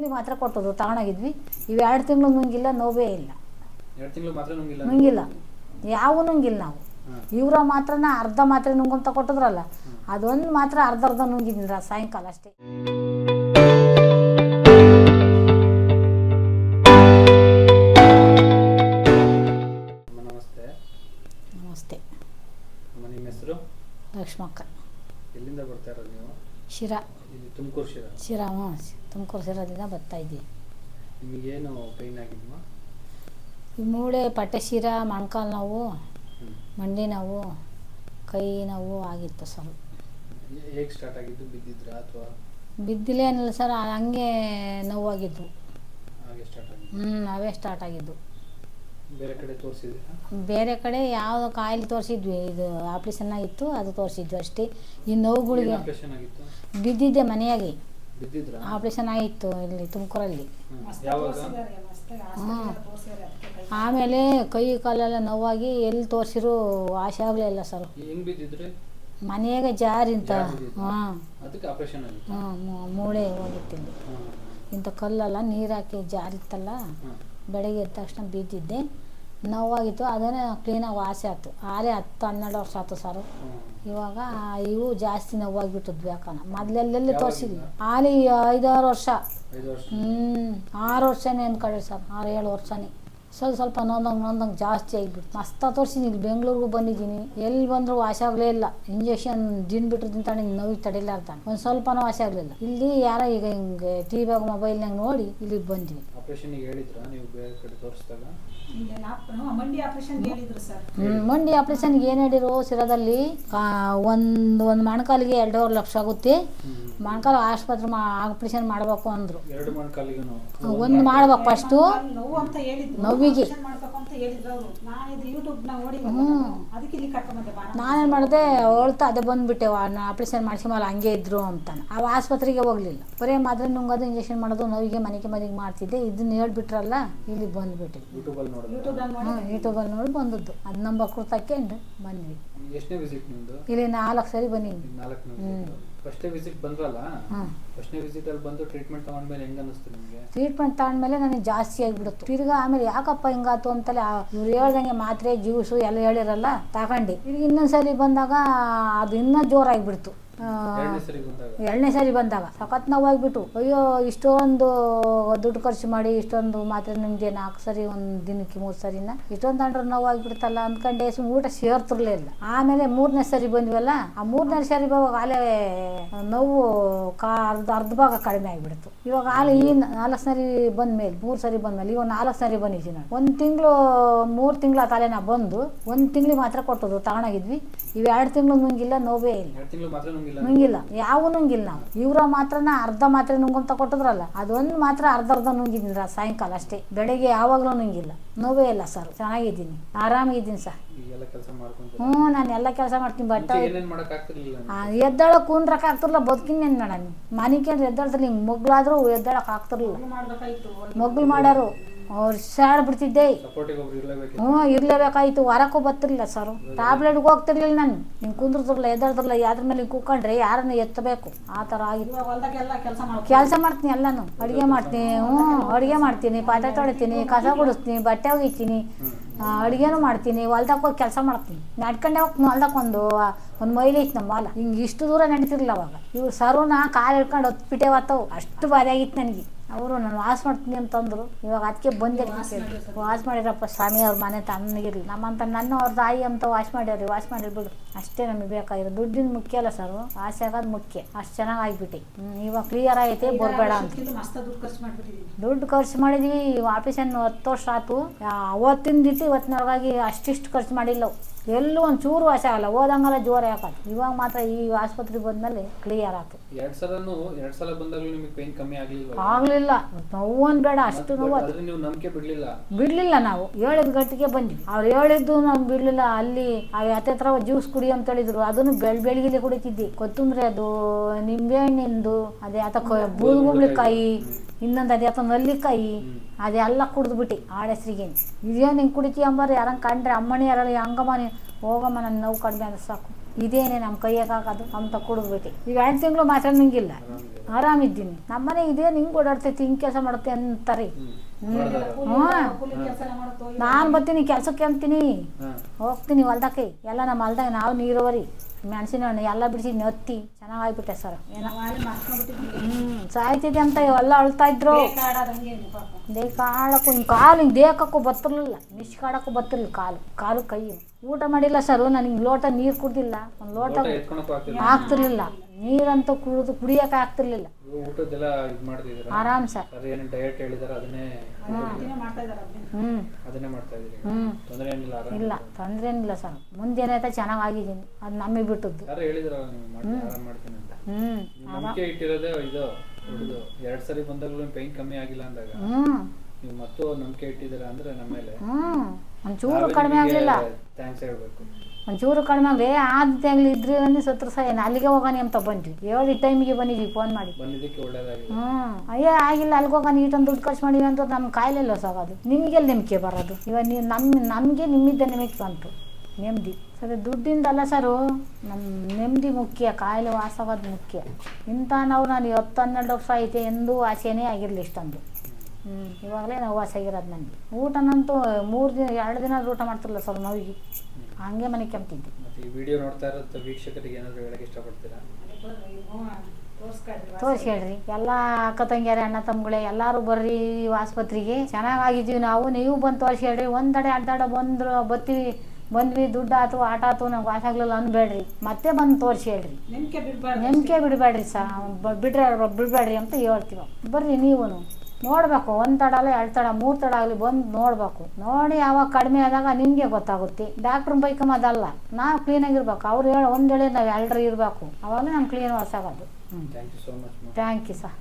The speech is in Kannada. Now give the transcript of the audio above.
ತಿಂಗಳಿಗೆ ಮಾತ್ರ ಕೊಟ್ಟದ್ದು ತಗೊಂಡೋಗಿದ್ವಿ. ಇವು ಎರಡು ತಿಂಗಳು ನುಂಗಿಲ್ಲ ನೋವೇ ಇಲ್ಲ. ಎರಡು ತಿಂಗಳು ಮಾತ್ರ ನುಂಗಿಲ್ಲ? ನುಂಗಿಲ್ಲ. ಯಾವ ನುಂಗಿಲ್ಲ ನಾವು. ಇವರ ಮಾತ್ರನ ಅರ್ಧ ಮಾತ್ರೆ ನುಂಗಂತ ಕೊಟ್ಟಿದ್ರಲ್ಲ ಅದೊಂದು ಮಾತ್ರ ಅರ್ಧ ಅರ್ಧ ನುಂಗಿದ್ದೀನಿ ಸಾಯಂಕಾಲ ಅಷ್ಟೇ. ಶಿರಾ. ತುಮಕೂರು ಶಿರಾ. ಶಿರಾ ಹ್ಞೂ. ತುಮಕೂರು ಶಿರಾದಿಂದ ಬರ್ತಾ ಇದ್ದೀವಿ. ನಿಮಗೇನು ಪೈನ್ ಆಗಿದ್ಮ ಈ ಮೂಳೆ ಪಟ್ಟೆ ಶಿರಾ ಮೊಣಕಾಲು ನೋವು ಮಂಡಿ ನೋವು ಕೈ ನೋವು ಆಗಿತ್ತು ಸರ್ ಹೇಗೆ ಸ್ಟಾರ್ಟ್ ಆಗಿದ್ದು? ಬಿದ್ದಿದ್ರಾ ಅಥವಾ? ಬಿದ್ದಿಲ್ಲ ಏನಿಲ್ಲ ಸರ್ ಹಂಗೆ ನೋವಾಗಿದ್ದು. ಹಾಗೆ ಸ್ಟಾರ್ಟ್ ಆಗಿದ್ದು. ಹ್ಞೂ ನಾವೇ ಸ್ಟಾರ್ಟ್ ಆಗಿದ್ದು. ಬೇರೆ ಕಡೆ ಬೇರೆ ಕಡೆ ಯಾವ ಕಾಯಿಲೆ ತೋರಿಸಿದ್ವಿ ಇದು ಆಪ್ರೇಷನ್ ಆಗಿತ್ತು ಅದು ತೋರಿಸಿದ್ವಿ ಅಷ್ಟೇ. ಈ ನೋವುಗಳಿಗೆ ಆಪರೇಷನ್ ಆಗಿತ್ತು? ಬಿದ್ದಿದ್ದೆ ಮನೆಯಾಗೆ. ಆಪರೇಷನ್ ಆಪ್ರೇಷನ್ ಆಗಿತ್ತು ಇಲ್ಲಿ ತುಮಕೂರಲ್ಲಿ. ಯಾವಾಗ? ಹ್ಞೂ ಆಮೇಲೆ ಕೈ ಕಾಲೆಲ್ಲ ನೋವಾಗಿ ಎಲ್ಲಿ ತೋರಿಸಿರು ವಾಸಿ ಇಲ್ಲ ಸರ್. ಹೆಂಗ್ ಬಿದ್ದಿದ್ರಿ? ಮನೆಯಾಗೆ ಜಾರಿಂತ ಜಾರ್ ಬಿದ್ದಿತ್ತು? ಹಾಂ. ಅದಕ್ಕೆ ಆಪರೇಷನ್ ಆಗಿತ್ತು? ಹಾಂ ಮೂಳೆ ಹೋಗಿತ್ತು ಇಲ್ಲಿ ಇಂಥ ಕಲ್ಲೆಲ್ಲ ನೀರು ಹಾಕಿ ಜಾರಿತ್ತಲ್ಲ ಹಾಂ ಬೆಳಗ್ಗೆ ಎದ್ದ ತಕ್ಷಣ ಬಿದ್ದಿದ್ದೆ. ನೋವಾಗಿತ್ತು ಅದನ್ನೇ ಕ್ಲೀನಾಗಿ ವಾಸಿ ಆಯ್ತು. ಆರೇ ಹತ್ತು ಹನ್ನೆರಡು ವರ್ಷ ಆಯ್ತು ಸರ್. ಇವಾಗ ಇವು ಜಾಸ್ತಿ ನೋವಾಗಿಬಿಟ್ಟದ್ವಿ ಬೇಕನ ಮೊದ್ಲೆಲ್ಲೆಲ್ಲಿ? ತೋರಿಸಿದ್ವಿ. ಆಲಿ ಐದಾರು ವರ್ಷ. ಐದು ವರ್ಷ. ಹ್ಞೂ ಆರು ವರ್ಷನೇ ಅಂದ್ಕೊಳ್ಳಿ ಸರ್. ಆರು ಏಳು ವರ್ಷನೇ. ಸ್ವಲ್ಪ ಸ್ವಲ್ಪ ನೋಂದಂಗೆ ನೋಂದಂಗೆ ಜಾಸ್ತಿ ಆಗಿಬಿಟ್ಟು ಮಸ್ತ ತೋರಿಸಿನಿ ಇಲ್ಲಿ ಬೆಂಗಳೂರಿಗೂ ಬಂದಿದ್ದೀನಿ. ಎಲ್ಲಿ ಬಂದರೂ ವಾಸಿ ಆಗಲೇ ಇಲ್ಲ. ಇಂಜೆಕ್ಷನ್ ದಿನ ಬಿಟ್ಟರು ತಿಂತಾನೆ ನೋವು ಅಂತ ಒಂದು ಸ್ವಲ್ಪನೂ ವಾಸಿ ಆಗಲಿಲ್ಲ ಇಲ್ಲಿ. ಯಾರೋ ಈಗ ಹಿಂಗೆ ಟಿ ವಿಯಾಗ ಮೊಬೈಲ್ನಾಗ ನೋಡಿ ಇಲ್ಲಿಗೆ ಬಂದ್ವಿ. ಆಪರೇಷನ್ಗೆ ಹೇಳಿದ್ರಾ ನೀವು ಬೇರೆ ಕಡೆ ತೋರಿಸಿದಾಗ? ಇಲ್ಲಿ ಆಪ್- ಮಂಡಿ ಆಪರೇಷನ್ ಹೇಳಿದ್ರು ಸರ್. ಮಂಡಿ ಆಪ್ರೇಷನ್ಗೆ ಏನು ಹೇಳಿರು ಸಿರದಲ್ಲಿ ಒಂದು ಒಂದು ಮೊಣಕಾಲಿಗೆ ಎರಡೂವರೆ ಲಕ್ಷ ಆಗುತ್ತೆ. ಮೊಣಕಾಲು ಆಸ್ಪತ್ರೆ ಆಪರೇಷನ್ ಆಪ್ರೇಷನ್ ಮಾಡಬೇಕು ಅಂದರು. ಒಂದು ಮಾಡ್ಬೇಕು ಫಸ್ಟು. ನೋವು ಅಂತ ಅಂತ ನಾನು ಬಾಣ. ನಾನೇನು ಮಾಡಿದೆ ಹೇಳ್ತಾ ಅದೇ ಬಂದ್ಬಿಟ್ಟೆ ಆಪ್ರೇಷನ್ ಮಾಡಿಸಿಮಲ್ಲ ಹಂಗೆ ಇದ್ರು ಅಂತಾನೆ. ಅವ ಆಸ್ಪತ್ರೆಗೆ ಹೋಗ್ಲಿಲ್ಲ. ಬರೀ ಮಾತ್ರ ನುಂಗದು ಇಂಜೆಕ್ಷನ್ ಮಾಡೋದು ನೋವಿಗೆ ಮನೆಗೆ ಮನೆಗೆ ಮಾಡ್ತಿದ್ದೆ. ಇದನ್ನ ಹೇಳ್ಬಿಟ್ರಲ್ಲ ಇಲ್ಲಿ ಬಂದ್ಬಿಟ್ಟು ಯೂಟ್ಯೂಬಲ್ಲಿ ನೋಡಿ ಬಂದದ್ದು. ಅದು ನಂಬರ್ ತಕೊಂಡು ಬಂದ್ವಿ ಎಷ್ಟನೇ ವಿಸಿಟ್ ನಿಮ್ದು? ಇಲ್ಲಿ ನಾಲ್ಕು ಸರಿ ಬನ್ನಿ. ಈಗ ನಾಲ್ಕನೇ ವಿಸಿಟ್ ಬಂದ್ರಲ್ಲ? ಫಸ್ಟ್ನೇ ವಿಸಿಟ್ ಅಲ್ಲಿ ಬಂದು ಟ್ರೀಟ್ಮೆಂಟ್ ತಗೊಂಡ್ಮೇಲೆ ಹೆಂಗ್ ಅನಿಸ್ತು ನಿಮಗೆ? ಟ್ರೀಟ್ಮೆಂಟ್ ತಗೊಂಡ್ಮೇಲೆ ನನಗೆ ಜಾಸ್ತಿ ಆಗಿಬಿಡುತ್ತೆ. ತಿರ್ಗಾ ಆಮೇಲೆ ಯಾಕಪ್ಪ ಹಿಂಗಾತು ಅಂತಲೇ ಇವ್ರು ಹೇಳ್ದಂಗೆ ಮಾತ್ರೆ ಜ್ಯೂಸು ಎಲ್ಲ ಹೇಳಿರಲ್ಲ ತಗೊಂಡು. ಈಗ ಇನ್ನೊಂದ್ಸಲಿ ಬಂದಾಗ ಅದು ಇನ್ನೂ ಜೋರಾಗಿಬಿಡ್ತು. ಎರಡನೇ ಸಾರಿ ಬಂದಾಗ. ಸಖತ್ ನೋವಾಗಿಬಿಟ್ಟು ಅಯ್ಯೋ ಇಷ್ಟೊಂದು ದುಡ್ಡು ಖರ್ಚು ಮಾಡಿ ಇಷ್ಟೊಂದು ಮಾತ್ರೆ ನಿಮ್ಗೆ ನಾಲ್ಕು ಸರಿ ಒಂದು ದಿನಕ್ಕೆ ಮೂರು ಸರಿನ ಇಷ್ಟೊಂದು ಅಂದ್ರೆ ನೋವಾಗಿಬಿಡ್ತಲ್ಲ ಅಂದ್ಕೊಂಡೆ ಸುಮ್ಮನೆ ಊಟ ಸೇರ್ತಿರ್ಲೇ ಇಲ್ಲ. ಆಮೇಲೆ ಮೂರನೇ ಸರಿ ಬಂದ್ವಲ್ಲ ಆ ಮೂರನೇ ಸರಿ ಬವಾಗ ಆಲೇ ನೋವು ಕಾ ಅರ್ಧ ಅರ್ಧ ಭಾಗ ಕಡಿಮೆ ಆಗಿಬಿಡ್ತು. ಇವಾಗ ಆಲೆ ಈ ನಾಲ್ಕು ಸರಿ ಬಂದ್ಮೇಲೆ ಮೂರು ಸರಿ ಬಂದ್ಮೇಲೆ ಇವಾಗ ನಾಲ್ಕು ಸರಿ ಬಂದಿದ್ದೀನಿ ನಾನು ಒಂದು ತಿಂಗಳು ಮೂರು ತಿಂಗಳ ತಲೆ ನಾ ಬಂದು ಒಂದು ತಿಂಗಳಿಗೆ ಮಾತ್ರ ಕೊಟ್ಟದು ತಗೊಂಡಾಗಿದ್ವಿ ಇವು ಎರಡು ತಿಂಗಳು ನುಂಗಿಲ್ಲ ನೋವೇ ಇಲ್ಲ. ಎರಡು ತಿಂಗಳು ಮಾತ್ರ ನುಂಗಿಲ್ಲ ಯಾವ ನುಂಗಿಲ್ಲ ನಾವು. ಇವರ ಮಾತ್ರನ ಅರ್ಧ ಮಾತ್ರೆ ನುಂಗಂತ ಕೊಟ್ಟಿದ್ರಲ್ಲ ಅದೊಂದು ಮಾತ್ರ ಅರ್ಧ ಅರ್ಧ ನುಂಗಿದ್ದೀನಿ ಸಾಯಂಕಾಲ ಅಷ್ಟೇ. ಬೆಳಗ್ಗೆ ಯಾವಾಗಲೂ ನುಂಗಿಲ್ಲ. ನೋವೇ ಇಲ್ಲ ಸರ್. ಚೆನ್ನಾಗಿದ್ದೀನಿ. ಆರಾಮಾಗಿದ್ದೀನಿ ಸರ್. ಹ್ಞೂ ನಾನು ಎಲ್ಲ ಕೆಲಸ ಮಾಡ್ತೀನಿ. ಬಟ್ಟೆ ಏನೇನ್ ಕೂಂದ್ರಕ್ ಆಗ್ತಿರ್ಲಿಲ್ಲ ಬದುಕಿನ ಏನು ಮಾಡೋಣ ಮನಿಕೇಂದ್ರ ಎದ್ದಾಳ್ತಿರ್ಲಿ ಹಿಂಗೆ ಮಗ್ಳಾದ್ರೂ ಎದ್ದಾಳಕ್ ಆಗ್ತಿರ್ಲಿಲ್ಲ. ಮಗ್ಳು ಮಾಡ್ಯಾರು. ಅವ್ರು ಸಾಡ್ಬಿಡ್ತಿದ್ದೆ ಸಪೋರ್ಟಿಗೆ ಒಬ್ರು ಇರ್ಲೇಬೇಕು. ಹ್ಞೂ ಇರ್ಲೇಬೇಕಾಯ್ತು. ವಾರಕ್ಕೂ ಬರ್ತಿರ್ಲಿಲ್ಲ ಸರ್. ಟ್ಯಾಬ್ಲೆಟ್ಗೆ ಹೋಗ್ತಿರ್ಲಿಲ್ಲ ನಾನು. ಹಿಂಗೆ ಕುಂದ್ರದ್ರಲ್ಲ ಎದ್ದಾಡ್ತಿರ್ಲಿಲ್ಲ ಯಾವ್ದ್ರ ಮೇಲೆ ಹಿಂಗೆ ಕೂತ್ಕೊಂಡ್ರೆ ಯಾರನ್ನ ಎತ್ತಬೇಕು? ಆ ಥರ ಆಗಿತ್ತು ಕೆಲಸ ಮಾಡ್ತೀನಿ ಎಲ್ಲಾನು. ಅಡುಗೆ ಮಾಡ್ತೀನಿ. ಹ್ಞೂ ಅಡುಗೆ ಮಾಡ್ತೀನಿ. ಪಾತ್ರೆ ತೊಳಿತೀನಿ ಕಸ ಗುಡಿಸ್ತೀನಿ ಬಟ್ಟೆ ಒಗಿತೀನಿ. ಅಡುಗೆನೂ ಮಾಡ್ತೀನಿ. ಹೊಲ್ದಾಗ ಹೋಗಿ ಕೆಲಸ ಮಾಡ್ತೀನಿ. ನಡ್ಕೊಂಡೆ ಹೋಗ್ತೀನಿ ಹೊಲ್ದಾಗ ಒಂದು ಒಂದು ಮೈಲಿ ಐತೆ ನಮ್ಮ ಹೊಲ. ಹಿಂಗೆ ಇಷ್ಟು ದೂರ ನಡೀತಿರ್ಲಿಲ್ಲ ಅವಾಗ. ಇವ್ರು ಸರ್ವನ ಕಾಲು ಹಿಡ್ಕೊಂಡು ಹೊತ್ಬಿಟ್ಟೆ ಬಿಟ್ಟೆ ಅಷ್ಟು ಬಾರಿ ಆಗಿತ್ತು ನನಗೆ. ಅವರು ನಾನು ವಾಸ ಮಾಡ್ತೀನಿ ಅಂತಂದ್ರು. ಇವಾಗ ಅದಕ್ಕೆ ಬಂದೆ. ವಾಸ ಮಾಡಿರಪ್ಪ ಸ್ವಾಮಿ ಅವ್ರ ಮನೆ ತಣ್ಣಗಿರ್ಲಿ ನಮ್ಮಂತ ನನ್ನ ಅವ್ರ ತಾಯಿ ಅಂತ ವಾಸ ಮಾಡ್ಯಾವ್ರಿ ವಾಸ ಮಾಡಿರ್ಬಿಡು ಅಷ್ಟೇ ನಮಗೆ ಬೇಕಾಗಿರೋ ದುಡ್ಡಿನ ಮುಖ್ಯ ಅಲ್ಲ ಸರ್. ವಾಸಿ ಆಗೋದು ಮುಖ್ಯ. ಅಷ್ಟು ಚೆನ್ನಾಗಿ ಆಗ್ಬಿಟ್ಟು. ಇವಾಗ ಕ್ಲಿಯರ್ ಆಗೈತೆ ಬರಬೇಡ ಅಂತ. ದುಡ್ಡು ಖರ್ಚು ಮಾಡಿದ್ವಿ. ಆಫೀಸನ್ನು ಹತ್ತು ವರ್ಷ ಆಯ್ತು ರೀತಿ ಇವತ್ತಿನವರೆಗಾಗಿ ಅಷ್ಟಿಷ್ಟು ಖರ್ಚು ಮಾಡಿಲ್ಲ. ಎಲ್ಲೂ ಒಂದು ಚೂರು ವಾಸ ಆಗಲ್ಲ ಹೋದಂಗೆಲ್ಲ ಜೋರು ಯಾಕಲ್ಲ ಇವಾಗ ಮಾತ್ರ ಈ ಆಸ್ಪತ್ರೆಗೆ ಬಂದಮೇಲೆ ಕ್ಲಿಯರ್ ಆಯ್ತು ಎರಡ್ ಸಲನು ಎರಡ್ ಸಲ ಬಂದಾಗಲೂ ನಿಮಗೆ ಪೇನ್ ಕಮ್ಮಿ ಆಗಲಿಲ್ಲ ಆಗಲಿಲ್ಲ. ನೋವೊಂದು ಬೇಡ ಅಷ್ಟು ನೋವು. ಆದ್ರೆ ನೀವು ನಂಬಿಕೆ ಬಿಡ್ಲಿಲ್ಲ? ಬಿಡಲಿಲ್ಲ ನಾವು. ಹೇಳಿದ ಗಟ್ಟಿಗೆ ಬಂದ್ವಿ ಅವ್ರು ಹೇಳಿದ್ದು ನಾವು ಬಿಡಲಿಲ್ಲ. ಅಲ್ಲಿ ಅತ್ತೆ ಹತ್ರ ಜ್ಯೂಸ್ ಕುಡಿ ಅಂತ ಹೇಳಿದ್ರು. ಅದನ್ನು ಬೆಳ್ ಬೆಳಗಿಲಿ ಕುಡಿತಿದ್ದಿ. ಕೊತ್ತಂಬರಿ ಅದು ನಿಂಬೆಹಣ್ಣಿಂದು ಅದೇ ಆತ ಬೂದುಗುಂಬಳಿಕಾಯಿ ಇನ್ನೊಂದು ಅದೇ ಅಥವಾ ನಲ್ಲಿಕಾಯಿ ಅದೆಲ್ಲ ಕುಡಿದ್ಬಿಟ್ಟು ಆಡೆಸ್ರಿಗೆ ಇದೇನು ಹಿಂಗೆ ಕುಡಿತೀಯ ಅಂಬಾರ ಯಾರಂಗೆ ಕಂಡ್ರೆ ಅಮ್ಮನಿ ಯಾರಲ್ಲ ಹಂಗಮ್ಮ ನೀನು ಹೋಗಮ್ಮ ನನ್ನ ನೋವು ಕಡಿಮೆ ಅಂದ್ರೆ ಸಾಕು. ಇದೇನೆ ನಮ್ಮ ಕೈಯಾಗ ಹಾಕೋದು ಅಂತ ಕುಡಿದ್ಬಿಟ್ಟು ಈಗ ಎರಡು ತಿಂಗಳು ಮಾತಾಡಂಗಿಲ್ಲ ನಿಂಗಿಲ್ಲ. ಆರಾಮಿದ್ದೀನಿ. ನಮ್ಮನೆ ಇದೇನು ಹಿಂಗೆ ಓಡಾಡ್ತೈತಿ ಹಿಂಗೆ ಕೆಲಸ ಮಾಡುತ್ತೆ ಅಂತಾರೆ. ನಾನು ಬರ್ತೀನಿ ಕೆಲ್ಸಕ್ಕೆ ಅಂತೀನಿ. ಹೋಗ್ತೀನಿ ಹೊಲ್ದಕ್ಕೆ ಎಲ್ಲ ನಮ್ಮ ಹೊಲ್ದಾಗ ನಾವು ನೀರುವರಿ. ಮೆಣಸಿನ ಹಣ್ಣು ಎಲ್ಲ ಬಿಡಿಸಿ ನತ್ತಿ. ಚೆನ್ನಾಗಾಗ್ಬಿಟ್ಟೆ ಸರ್. ಏನೋ. ಹ್ಞೂ ಸಾಯ್ತಿದೆ ಅಂತ ಎಲ್ಲ ಅಳ್ತಾ ಇದ್ರು. ದೇಹ ಕಾಳಕ್ಕೂ ಹಿಂಗೆ ಕಾಲು ಹಿಂಗೆ ದೇಹಕ್ಕೂ ಬತ್ತಿರ್ಲಿಲ್ಲ ನಿಷ್ಕಾಡಕ್ಕೂ ಬತ್ತಿರ್ಲಿಲ್ಲ ಕಾಲು. ಕಾಲು ಕೈ. ಊಟ ಮಾಡಿಲ್ಲ ಸರ್ ನನಗೆ ಲೋಟ ನೀರು ಕುಡ್ದಿಲ್ಲ. ಒಂದು ಲೋಟ ಆಗ್ತಿರ್ಲಿಲ್ಲ. ನೀರಂತೂ ಕುಡಿದು ಕುಡಿಯೋಕೆ ಆಗ್ತಿರ್ಲಿಲ್ಲ. ಊಟದ್ದೆಲ್ಲ ಇದು ಮಾಡ್ತಿದ್ದೀರಾ? ಆರಾಮ್ ಸರ್. ಸರ್ ಏನು ಡಯಟ್ ಹೇಳಿದಾರ ಅದನ್ನೇ ಇದಾರೆ ಅದನ್ನೇ. ಹ್ಞೂ ಅದನ್ನೇ ಮಾಡ್ತಾ ಇದ್ದೀರಿ? ಹ್ಞೂ ತೊಂದರೆ ಏನಿಲ್ಲ ಆರಾಮ ಇಲ್ಲ ತೊಂದರೆ ಏನಿಲ್ಲ ಸರ್. ಮುಂದೇನೈತೆ ಚೆನ್ನಾಗಿದ್ದೀನಿ ಅದು ನಮಗೆ ಬಿಟ್ಟದ್ದು. ಯಾರು ಹೇಳಿದ್ರ ಆರಾಮ್ ಮಾಡ್ತೀನಿ ಅಂತ. ಹ್ಞೂ ನೀವು ನಂಬಿಕೆ ಇಟ್ಟಿರೋದೇ ಇದು ಎರಡು ಎರಡ್ ಸರಿ ಬಂದಾಗಲೂ ಪೈನ್ ಕಮ್ಮಿ ಆಗಿಲ್ಲ ಅಂದಾಗ. ಹ್ಞೂ ನೀವು ಮತ್ತೂ ನಂಬಿಕೆ ಇಟ್ಟಿದ್ದೀರಾ ಅಂದ್ರೆ ನಮ್ಮ ಮೇಲೆ ಒಂಚೂರು ಕಡಿಮೆ ಆಗಲಿಲ್ಲ. ಥ್ಯಾಂಕ್ಸ್ ಹೇಳ್ಬೇಕು ಒಂಚೂರು ಕಡಿಮೆ ಆಗಲಿ. ಆದ್ಯಾಗ್ಲಿ ಇದ್ರಿ ಅಂದ್ರೆ ಸತ್ರ ಸಹ ಏನು ಅಲ್ಲಿಗೆ ಹೋಗೋಣ ಅಂತ ಬಂದ್ವಿ. ಹೇಳಿ ಟೈಮಿಗೆ ಬಂದಿದ್ವಿ ಫೋನ್ ಮಾಡಿ. ಬಂದಿದ್ದಕ್ಕೆ ಒಳ್ಳೇದಾಗಿದೆ. ಹ್ಞೂ ಅಯ್ಯೋ ಆಗಿಲ್ಲ ಅಲ್ಲಿಗೆ ಹೋಗೋಣ ಈಟೊಂದು ದುಡ್ಡು ಖರ್ಚು ಮಾಡಿವಿ ಅಂತ ನಮ್ಮ ಕಾಯಿಲೆ ಲಾಸ್ ಆಗೋದು ನಿಮಗೆಲ್ಲ ನಂಬಿಕೆ ಬರೋದು? ಇವಾಗ ನೀವು ನಮ್ಮ ನಮಗೆ ನಿಮ್ಮಿದ್ದ ನಿಮಗೆ ಬಂತು. ನೆಮ್ಮದಿ ಸರಿ ದುಡ್ಡಿಂದಲ್ಲ ಸರ್ ನಮ್ಮ ನೆಮ್ಮದಿ ಮುಖ್ಯ ಕಾಯಿಲೆ ವಾಸವಾದ ಮುಖ್ಯ. ಇಂಥ ನಾವು ನಾನು ಇವತ್ತು ಹನ್ನೆರಡು ವರ್ಷ ಐತೆ ಎಂದೂ ಆಸೆನೇ ಆಗಿರಲಿ ಇಷ್ಟೊಂದು. ಹ್ಞೂ ಇವಾಗಲೇ ನಾವು ವಾಸ ಆಗಿರೋದು ನನಗೆ ಊಟನಂತೂ ಮೂರು ದಿನ ಎರಡು ದಿನ ಊಟ ಮಾಡ್ತಿರಲ್ಲ ಸರ್ ನೋವಿಗೆ ಹಂಗೆ ಮನೆ ಕೆಮ್ತಿದ್ದೆ. ಮತ್ತೆ ಈ ವಿಡಿಯೋ ನೋಡ್ತಾ ಇರೋ ವೀಕ್ಷಕರಿಗೆ ಏನಾದ್ರು ಹೇಳಕ್ ಇಷ್ಟಪಡ್ತೀರಾ. ತೋರಿಸಿ ಹೇಳ್ರಿ ಎಲ್ಲ ಅಕ್ಕ ತಂಗಿಯರೇ ಅಣ್ಣ ತಮ್ಮಗಳೇ ಎಲ್ಲರೂ ಬರ್ರಿ ಈ ಆಸ್ಪತ್ರೆಗೆ. ಚೆನ್ನಾಗಾಗಿದ್ದೀವಿ ನಾವು. ನೀವು ಬಂದು ತೋರಿಸಿ ಹೇಳ್ರಿ. ಒಂದು ತಡೆ ಎರಡು ತಡೆ ಬಂದ್ರು ಬತ್ತೀವಿ. ಬಂದ್ವಿ ದುಡ್ಡು ಆತು ಆಟ ಆತು ನಂಗೆ ವಾಸ ಆಗ್ಲಿಲ್ಲ ಅನ್ಬೇಡ್ರಿ. ಮತ್ತೆ ಬಂದು ತೋರಿಸಿ ಹೇಳ್ರಿ. ನಂಬಿಕೆ ಬಿಡಬೇಡ್ರಿ ಸಾ ಬಿಡ್ರ ಬಿಡಬೇಡ್ರಿ ಅಂತ ಹೇಳ್ತೀವಿ. ಬರ್ರಿ ನೀವು ನೋಡಬೇಕು ಒಂದು ತಡ ಅಲ್ಲ ಎರಡು ತಡ ಮೂರು ತಡ ಆಗಲಿ ಬಂದು ನೋಡಬೇಕು. ನೋಡಿ ಯಾವಾಗ ಕಡಿಮೆ ಆದಾಗ ನಿಮಗೆ ಗೊತ್ತಾಗುತ್ತೆ. ಡಾಕ್ಟ್ರ್ ಬೈಕಂಬದಲ್ಲ ನಾವು ಕ್ಲೀನಾಗಿರ್ಬೇಕು ಅವ್ರು ಹೇಳಿ ಒಂದು ಹೇಳಿ ನಾವು ಎಲ್ಲರೂ ಇರಬೇಕು. ಅವಾಗ ನಮ್ಮ ಕ್ಲೀನ್ ವಾಸ್ ಆಗೋದು. Thank you so much thank you sir